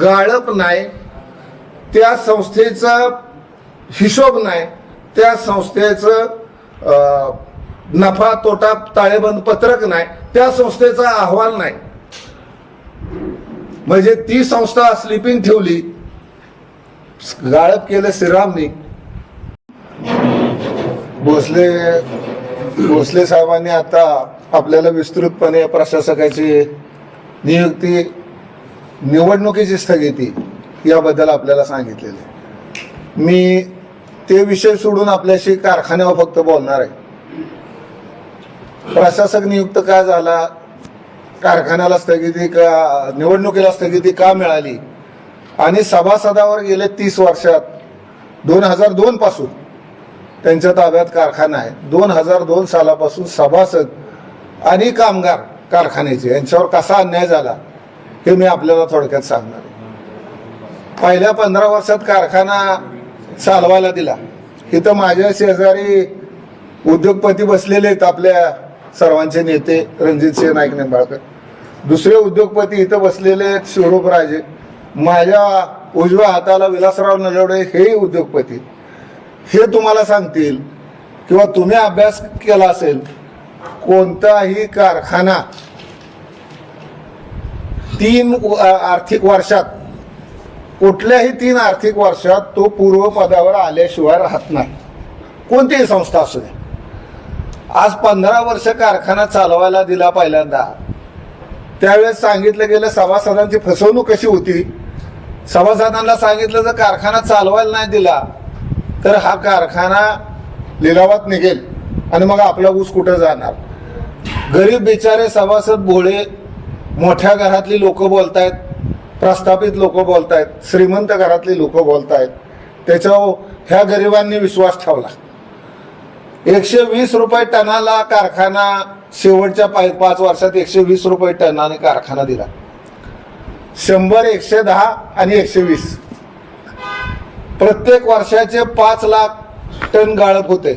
गाळप नाही त्या संस्थेचा हिशोब नाही त्या संस्थेचं नफा तोटा ताळेबंद पत्रक नाही त्या संस्थेचा अहवाल नाही. म्हणजे ती संस्था स्लिपिंग ठेवली गाळप केलं श्रीरामनी. भोसले भोसले साहेबांनी आता आपल्याला विस्तृतपणे प्रशासकाची नियुक्ती निवडणुकीची स्थगिती याबद्दल आपल्याला सांगितलेलं आहे. मी ते विषय सोडून आपल्याशी कारखान्यावर फक्त बोलणार आहे. प्रशासक नियुक्त का झाला कारखान्याला स्थगिती का निवडणुकीला स्थगिती का मिळाली आणि सभासदावर गेले तीस वर्षात दोन हजार दोन पासून त्यांच्या ताब्यात कारखाना आहे. दोन हजार दोन सालापासून सभासद आणि कामगार कारखान्याचे यांच्यावर कसा अन्याय झाला हे मी आपल्याला थोडक्यात सांगणार. पहिल्या पंधरा वर्षात कारखाना चालवायला दिला. इथं माझ्या शेजारी उद्योगपती बसलेले आहेत आपल्या सर्वांचे नेते रणजित सिंह नाईक निंबाळकर. दुसरे उद्योगपती इथं बसलेले आहेत स्वरूप राजे. माझ्या उजव्या हाताला विलासराव नलवडे हेही उद्योगपती. हे तुम्हाला सांगतील किंवा तुम्ही अभ्यास केला असेल कोणताही कारखाना तीन आर्थिक वर्षात. कुठल्याही तीन आर्थिक वर्षात तो पूर्वपदावर आल्याशिवाय राहत नाही. कोणतीही संस्था असू दे. आज पंधरा वर्ष कारखाना चालवायला दिला पहिल्यांदा. त्यावेळेस सांगितलं गेलं सभासदांची फसवणूक कशी होती? सभासदांना सांगितलं जर कारखाना चालवायला नाही दिला तर हा कारखाना लिलावात निघेल आणि मग आपला ऊस कुठं जाणार? गरीब बिचारे सभासद भोळे मोठ्या घरातली लोक बोलतायत प्रस्थापित लोक बोलतायत श्रीमंत घरातली लोक बोलतायत. त्याच्यावर ह्या गरिबांनी विश्वास ठेवला. एकशे वीस रुपये टनाला कारखाना शेवटच्या पाय पाच वर्षात एकशे वीस रुपये टनाने कारखाना दिला. शंभर एकशे दहा आणि एकशे वीस. प्रत्येक वर्षाचे पाच लाख टन गाळप होते.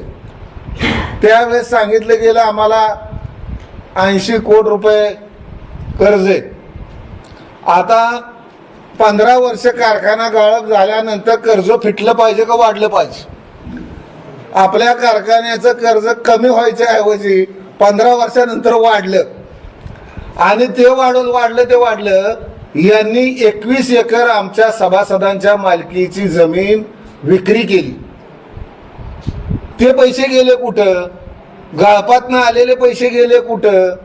त्यावेळेस सांगितलं गेलं आम्हाला ऐंशी कोटी रुपये कर्ज. आहे आता पंधरा वर्ष कारखाना गाळप झाल्यानंतर कर्ज फिटलं पाहिजे का वाढलं पाहिजे? आपल्या कारखान्याचं कर्ज कमी व्हायच्या ऐवजी पंधरा वर्षानंतर वाढलं. आणि ते वाढून वाढलं ते वाढलं यांनी एकवीस एकर आमच्या सभासदांच्या मालकीची जमीन विक्री केली. ते पैसे गेले कुठं? गाळपातनं आलेले पैसे गेले कुठं?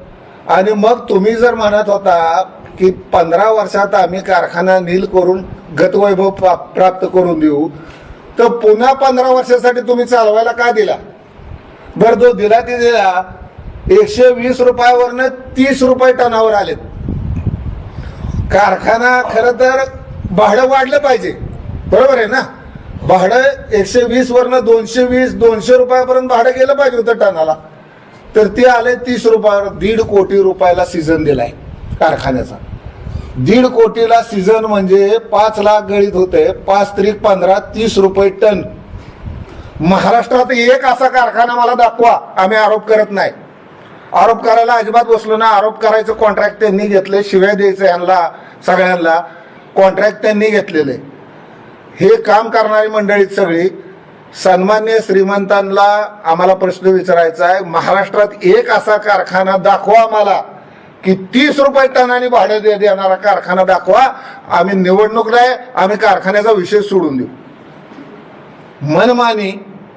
आणि मग तुम्ही जर म्हणत होता की पंधरा वर्षात आम्ही कारखाना नील करून गतवैभव प्रा- प्राप्त करून देऊ तर पुन्हा पंधरा वर्षासाठी तुम्ही चालवायला का दिला? बरं जो दिला ते दिला. एकशे वीस रुपयावरनं तीस रुपये टनावर आलेत. कारखाना खरं तर भाडं वाढलं पाहिजे. बरोबर आहे ना? भाडं एकशे वीस वरनं दोनशे वीस दोनशे रुपयापर्यंत भाडं गेलं पाहिजे होतं टनाला. तर ते आले तीस रुपयावर दीड कोटी रुपयाला सीझन दिलाय कारखान्याचा. दीड कोटीला सीझन म्हणजे पाच लाख गळीत होते पाच त्रिक पंधरा तीस रुपये टन. महाराष्ट्रात एक असा कारखाना मला दाखवा आम्ही आरोप करत नाही. आरोप करायला अजिबात बसलो ना आरोप करायचं कॉन्ट्रॅक्ट त्यांनी घेतले शिव्या द्यायचं यांना सगळ्यांना. कॉन्ट्रॅक्ट त्यांनी घेतलेले. हे काम करणारी मंडळीत सगळी सन्मान्य श्रीमंतांना आम्हाला प्रश्न विचारायचा आहे. महाराष्ट्रात एक असा कारखाना दाखवा आम्हाला की तीस रुपये टनाने भाडं देणारा कारखाना दाखवा. आम्ही निवडणूक नाही आम्ही कारखान्याचा विषय सोडून देऊ. मनमानी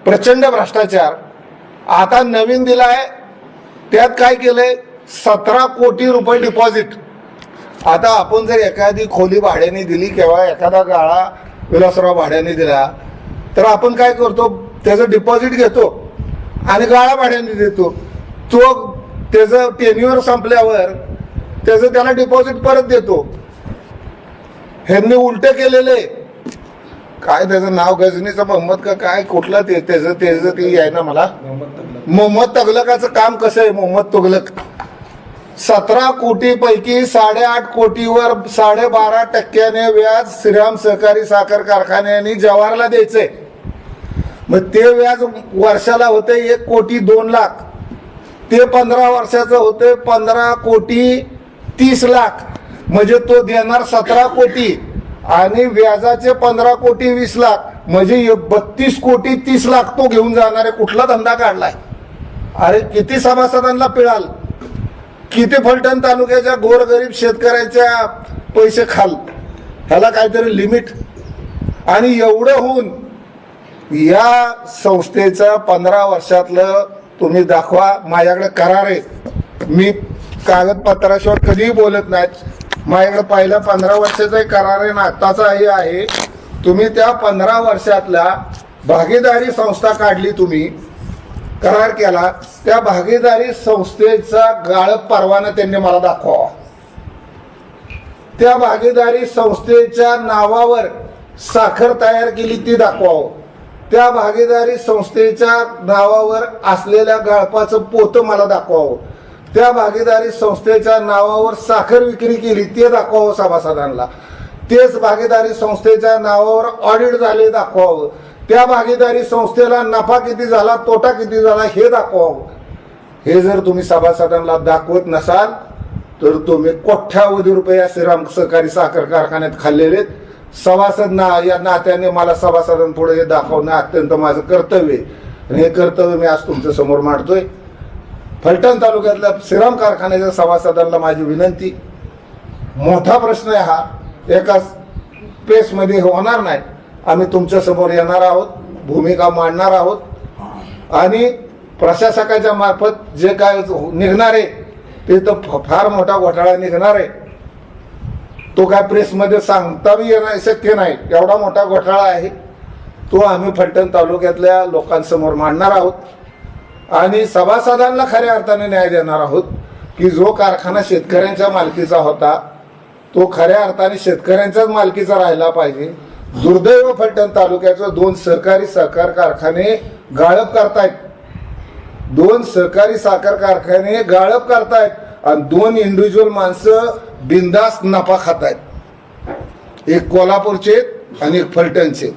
प्रचंड भ्रष्टाचार. आता नवीन दिलाय त्यात काय केलंय? सतरा कोटी रुपये डिपॉझिट आता आपण जर एखादी खोली भाड्याने दिली किंवा एखादा गाळा विलासराव भाड्याने दिला तर आपण काय करतो त्याचं डिपॉझिट घेतो आणि गाळा भाड्याने देतो. तो त्याचं टेन्युअर संपल्यावर त्याचं त्याला डिपॉझिट परत देतो. ह्यांनी उलट केलेले काय त्याचं नाव गजनीचं मोहम्मद का काय कुठलं ते त्याचं त्याचं ते आहे ना मला? मोहम्मद तगलकाचं काम कसं आहे मोहम्मद तुगलक? सतरा कोटी पैकी साडेआठ कोटीवर साडेबारा टक्क्याने व्याज श्रीराम सहकारी साखर कारखान्याने जवाहरला द्यायचंय. मग ते व्याज वर्षाला होते एक कोटी दोन लाख. ते पंधरा वर्षाचं होते पंधरा कोटी तीस लाख. म्हणजे तो देणार सतरा कोटी आणि व्याजाचे पंधरा कोटी वीस लाख. म्हणजे बत्तीस कोटी तीस लाख तो घेऊन जाणारे कुठला धंदा काढलाय? अरे किती सभासदांना पिळाल? किती फलटण तालुक्याच्या गोरगरीब शेतकऱ्यांच्या पैसे खाल? ह्याला काहीतरी लिमिट आणि एवढं होऊन या संस्थेचं पंधरा वर्षातलं तुम्ही दाखवा माझ्याकडे करार आहे. मी कागदपत्राशिवाय कधीही बोलत नाहीत माझ्याकडे पहिल्या पंधरा वर्षाचा करार आहे ना आत्ताचाही आहे. तुम्ही त्या पंधरा वर्षातल्या भागीदारी संस्था काढली तुम्ही करार केला. त्या भागीदारी संस्थेचा गाळप परवाना त्यांनी मला दाखवावा. त्या भागीदारी संस्थेच्या नावावर साखर तयार केली ती दाखवावं. त्या भागीदारी संस्थेच्या नावावर असलेल्या गाळपाचं पोतं मला दाखवावं. त्या भागीदारी संस्थेच्या नावावर साखर विक्री केली ते दाखवावं सभासदांना. तेच भागीदारी संस्थेच्या नावावर ऑडिट झाले दाखवावं. त्या भागीदारी संस्थेला नफा किती झाला तोटा किती झाला हे दाखवावं. हे जर तुम्ही सभासदांना दाखवत नसाल तर तुम्ही कोठ्यावधी रुपये या श्रीराम सहकारी साखर कारखान्यात खाल्लेले आहेत. सभासद ना या नात्याने मला सभासदांपुढे हे दाखवणं अत्यंत माझं कर्तव्य आहे. आणि हे कर्तव्य मी आज तुमच्यासमोर मांडतोय. फलटण तालुक्यातल्या श्रीराम कारखान्याच्या सभासदांना माझी विनंती मोठा प्रश्न आहे हा एका पेसमध्ये होणार नाही. आम्ही तुमच्यासमोर येणार आहोत भूमिका मांडणार आहोत. आणि प्रशासकाच्या मार्फत जे काय निघणार आहे ते तर फ- फार मोठा घोटाळा निघणार आहे. तो काय प्रेसमध्ये सांगता बी येणार शक्य नाही. एवढा मोठा घोटाळा आहे. तो आम्ही फलटण तालुक्यातल्या लोकांसमोर मांडणार आहोत. आणि सभासदांना खऱ्या अर्थाने न्याय देणार आहोत की जो कारखाना शेतकऱ्यांच्या मालकीचा होता तो खऱ्या अर्थाने शेतकऱ्यांच्याच मालकीचा राहिला पाहिजे. दुर्दैव फलटण तालुक्याचं दोन सहकारी सहकार कारखाने गाळप करतायत. दोन सहकारी साखर कारखाने गाळप करतायत. आणि दोन इंडिव्हिज्युअल माणसं बिंदास नफा खातायत. एक कोल्हापूरचे आणि एक फलटणचे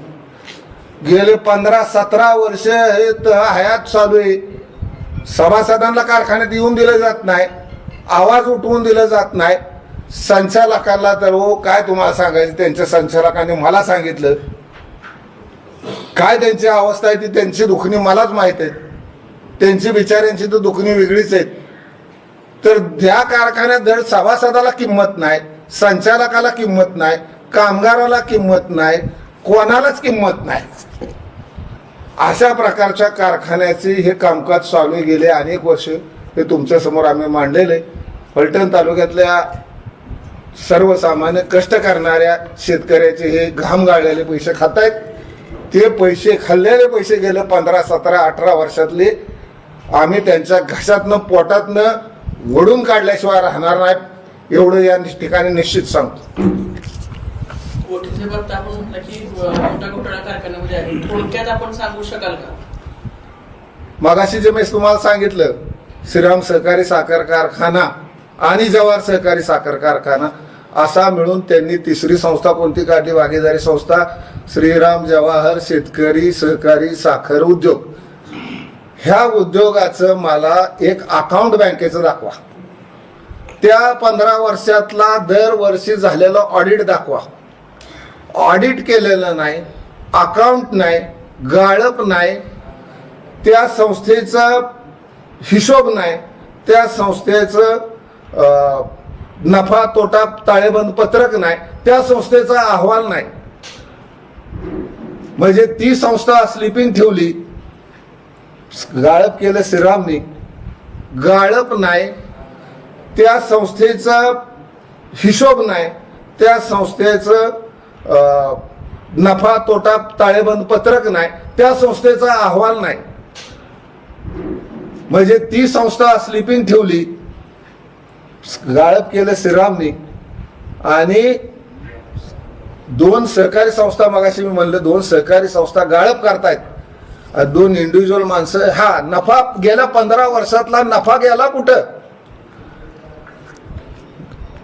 गेले पंधरा सतरा वर्ष हे हयात चालू आहे. सभासदांना कारखान्यात येऊन दिलं जात नाही. आवाज उठवून दिलं जात नाही. संचालकाला तर हो काय तुम्हाला सांगायचं? त्यांच्या संचालकाने मला सांगितलं. काय त्यांची अवस्था आहे ती? त्यांची दुखणी मलाच माहीत आहे. त्यांची बिचाऱ्यांची तर दुखणी वेगळीच आहेत. तर त्या कारखान्यात दर सभासदाला किंमत नाही संचालकाला किंमत नाही कामगाराला किंमत नाही कोणालाच किंमत नाही. अशा प्रकारच्या कारखान्याचे हे कामकाज चालू गेले अनेक वर्ष हे तुमच्यासमोर आम्ही मांडलेले फलटण तालुक्यातल्या सर्वसामान्य कष्ट करणाऱ्या शेतकऱ्याचे हे घाम गाळलेले पैसे खातायत. ते पैसे खाल्लेले पैसे गेले पंधरा सतरा अठरा वर्षातले. आम्ही त्यांच्या घशातनं पोटातनं वडून काढल्याशिवाय राहणार नाही एवढं या ठिकाणी निश्चित सांगतो. ओटीचे बाबत आपण म्हटलं की अ, मोठा घोटाळा कारखान्यामध्ये आहे. थोडक्यात आपण सांगू शकाल का? मगाशी जे मी तुम्हाला सांगितलं श्रीराम सहकारी साखर कारखाना आणि जवाहर सहकारी साखर कारखाना असा मिळून त्यांनी तिसरी संस्था कोणती काढली? भागीदारी संस्था श्रीराम जवाहर शेतकरी सहकारी साखर उद्योग. ह्या उद्योगाचं मला एक अकाउंट बँकेचं दाखवा. त्या पंधरा वर्षातला दरवर्षी झालेलं ऑडिट दाखवा. ऑडिट केलेलं नाही अकाउंट नाही गाळप नाही त्या संस्थेचा हिशोब नाही त्या संस्थेचं नफा तोटा ताळेबंद पत्रक नाही त्या संस्थेचा अहवाल नाही. म्हणजे ती संस्था स्लिपिंग ठेवली गाळप केलं श्रीरामने. गाळप नाही त्या संस्थेचा हिशोब नाही त्या संस्थेचं नफा तोटा ताळेबंद पत्रक नाही त्या संस्थेचा अहवाल नाही. म्हणजे ती संस्था स्लिपिंग ठेवली गाळप केलं श्रीरामनी. आणि दोन सहकारी संस्था मगाशी मी म्हणलं दोन सहकारी संस्था गाळप करतायत. दोन इंडिव्हिज्युअल माणसं हा नफा गेल्या पंधरा वर्षातला नफा गेला कुठं?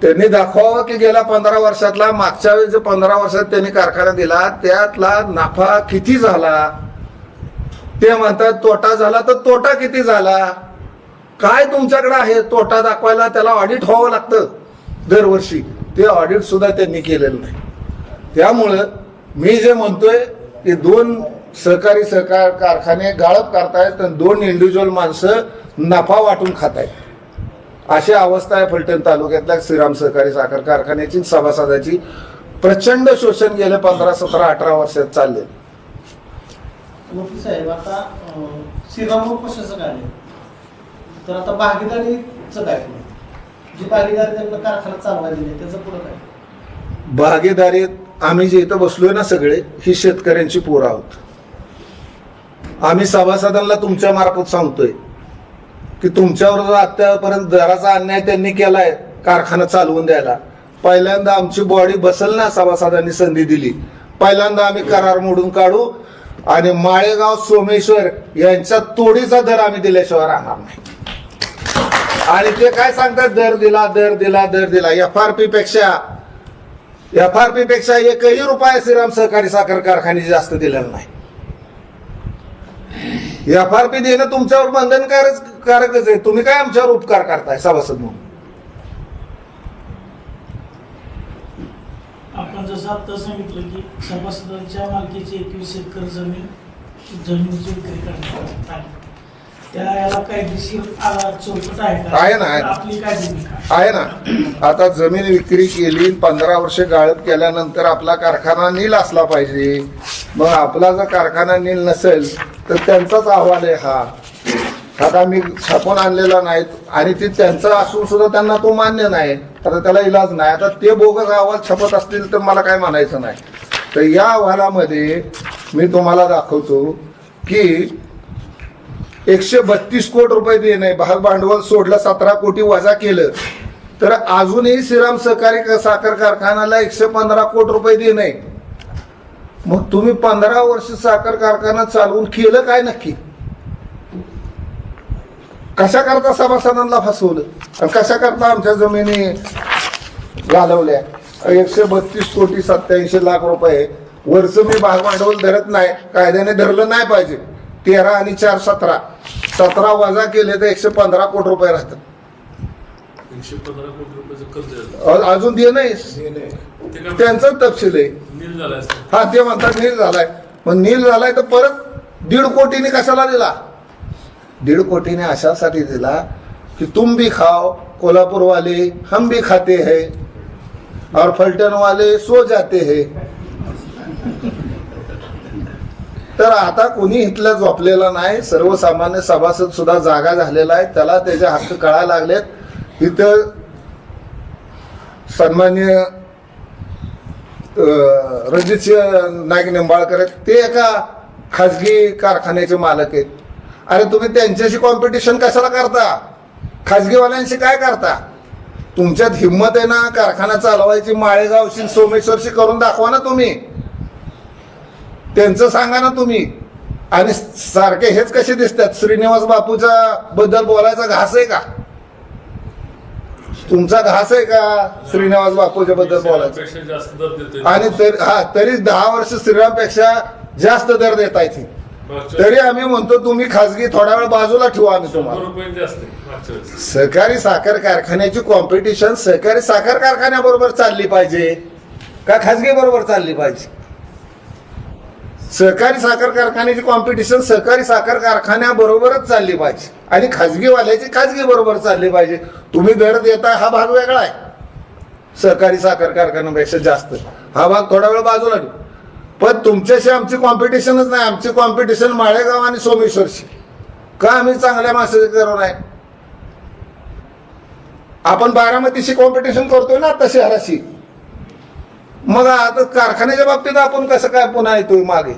त्यांनी दाखवावं की गेल्या पंधरा वर्षातला मागच्या वेळेस जे पंधरा वर्षात त्यांनी कारखाना दिला त्यातला नफा किती झाला? ते म्हणतात तोटा झाला तर तोटा किती झाला? काय तुमच्याकडे आहे तोटा दाखवायला? त्याला ऑडिट व्हावं लागतं दरवर्षी. ते ऑडिट सुद्धा त्यांनी केलेलं नाही. त्यामुळं मी जे म्हणतोय की दोन सहकारी सहकार कारखाने गाळप करतायत आणि दोन इंडिव्हिज्युअल माणसं नफा वाटून खात आहेत अशी अवस्था आहे फलटण तालुक्यातल्या श्रीराम सहकारी साखर कारखान्याची सभासदाची. प्रचंड शोषण गेले पंधरा सतरा अठरा वर्षात चालले. साहेब आता श्रीराम कशाचं काय? तर आता भागीदारीचं काय जी भागीदारी त्यांना कारखाना चालवायला दिली त्याचं पुढं काय? भागीदारीत आम्ही जे इथं बसलोय ना सगळे ही शेतकऱ्यांची पोरं आहोत. आम्ही सभासदांना तुमच्या मार्फत सांगतोय की तुमच्यावर जो आतापर्यंत दराचा अन्याय त्यांनी केलाय कारखाना चालवून द्यायला पहिल्यांदा आमची बॉडी बसल ना सभासदांनी संधी दिली. पहिल्यांदा आम्ही करार मोडून काढू आणि माळेगाव सोमेश्वर यांच्या तोडीचा दर आम्ही दिल्याशिवाय राहणार नाही. आणि ते काय सांगतात? दर दिला दर दिला दर दिला. एफ आर पी पेक्षा एफ आर पी पेक्षा एकही रुपया श्रीराम सहकारी साखर कारखाने जास्त दिलेला नाही. एफ आर पी देणं तुमच्यावर बंधनकारक कारकच आहे. तुम्ही काय आमच्यावर उपकार करताय? सभासद म्हणून. आपण जसं आता सांगितलं की सभासदांच्या मालकीची एकवीस एकर जमीन जमिनीची विक्री करण्यात आली. आहे ना, आहे ना. आता जमीन विक्री केली पंधरा वर्ष गाळप केल्यानंतर आपला कारखाना नील असला पाहिजे. मग आपला जर कारखाना नील नसेल तर त्यांचाच अहवाल आहे हा. आता मी छापून आणलेला नाही आणि ते त्यांचं असून सुद्धा त्यांना तो मान्य नाही. आता त्याला इलाज नाही. आता ते बोगस अहवाल छपत असतील तर मला काय म्हणायचं नाही. तर या अहवालामध्ये मी तुम्हाला दाखवतो की एकशे बत्तीस कोटी रुपये देणे भाग भांडवल सोडलं सतरा कोटी वजा केलं तर अजूनही श्रीराम सहकारी क- साखर कारखान्याला एकशे पंधरा कोटी रुपये देणे. मग तुम्ही पंधरा वर्ष साखर कारखाना चालवून केलं काय नक्की? कशा करता सभासदांना फसवलं? आणि कशा करता आमच्या जमिनी घालवल्या? एकशे बत्तीस कोटी सत्याऐंशी लाख रुपये. वरच मी भाग भांडवल धरत नाही. कायद्याने धरलं नाही पाहिजे. तेरा आणि चार सतरा. सतरा वजा केले तर एकशे पंधरा कोटी रुपये राहतात. एकशे पंधरा कोटी रुपयाचं कर्ज आहे. अ- अजून दे नाही ते काय त्यांचाच तपशील आहे. नील. हा ते म्हणतात नील झालाय. मग नील झालाय तर परत दीड कोटीने कशाला दिला? दीड कोटीने अशासाठी दिला कि तुम भी खाओ कोल्हापुर वाले हम भी खाते हैं और फलटण वाले सो जाते हैं. तर आता कोणी इथलं झोपलेला नाही. सर्वसामान्य सभासद सुद्धा जागा झालेला आहे. त्याला त्याचे हक्क कळायला लागलेत. इथं सन्मान्य रणजितसिंह नाईक निंबाळकर आहेत. ते एका खाजगी कारखान्याचे मालक आहेत. अरे तुम्ही त्यांच्याशी कॉम्पिटिशन कशाला करता? खाजगीवाल्यांशी काय करता? तुमच्यात हिंमत आहे ना कारखाना चालवायची माळेगावशी सोमेश्वरशी करून दाखवा ना तुम्ही. त्यांचं सांगा ना तुम्ही. आणि सारखे हेच कसे दिसतात? श्रीनिवास बापूच्या बद्दल बोलायचा घास आहे का? तुमचा घास आहे का श्रीनिवास बापूच्या बद्दल बोलायचा? आणि तर हा तरी दहा वर्ष श्रीरामपेक्षा जास्त दर देत मागच्या तरी आम्ही म्हणतो तुम्ही खाजगी थोडा वेळ बाजूला ठेवू आम्ही तुम्हाला. सहकारी साखर कारखान्याची कॉम्पिटिशन सहकारी साखर कारखान्याबरोबर चालली पाहिजे का खाजगी बरोबर चालली पाहिजे? सहकारी साखर कारखान्याची कॉम्पिटिशन सहकारी साखर कारखान्याबरोबरच चालली पाहिजे. आणि खाजगीवाल्याची खाजगी बरोबर चालली पाहिजे. तुम्ही दर देता हा भाग वेगळा आहे. सहकारी साखर कारखान्यापेक्षा जास्त. हा भाग थोडा वेळ बाजूला पण तुमच्याशी आमची कॉम्पिटिशनच नाही. आमची कॉम्पिटिशन माळेगाव आणि सोमेश्वरशी. का आम्ही चांगल्या माणसाची करू नाही आपण बारामतीशी कॉम्पिटिशन करतोय ना आता शहराशी. मग आता कारखान्याच्या बाबतीत आपण कसं काय पुन्हा येतोय मागे?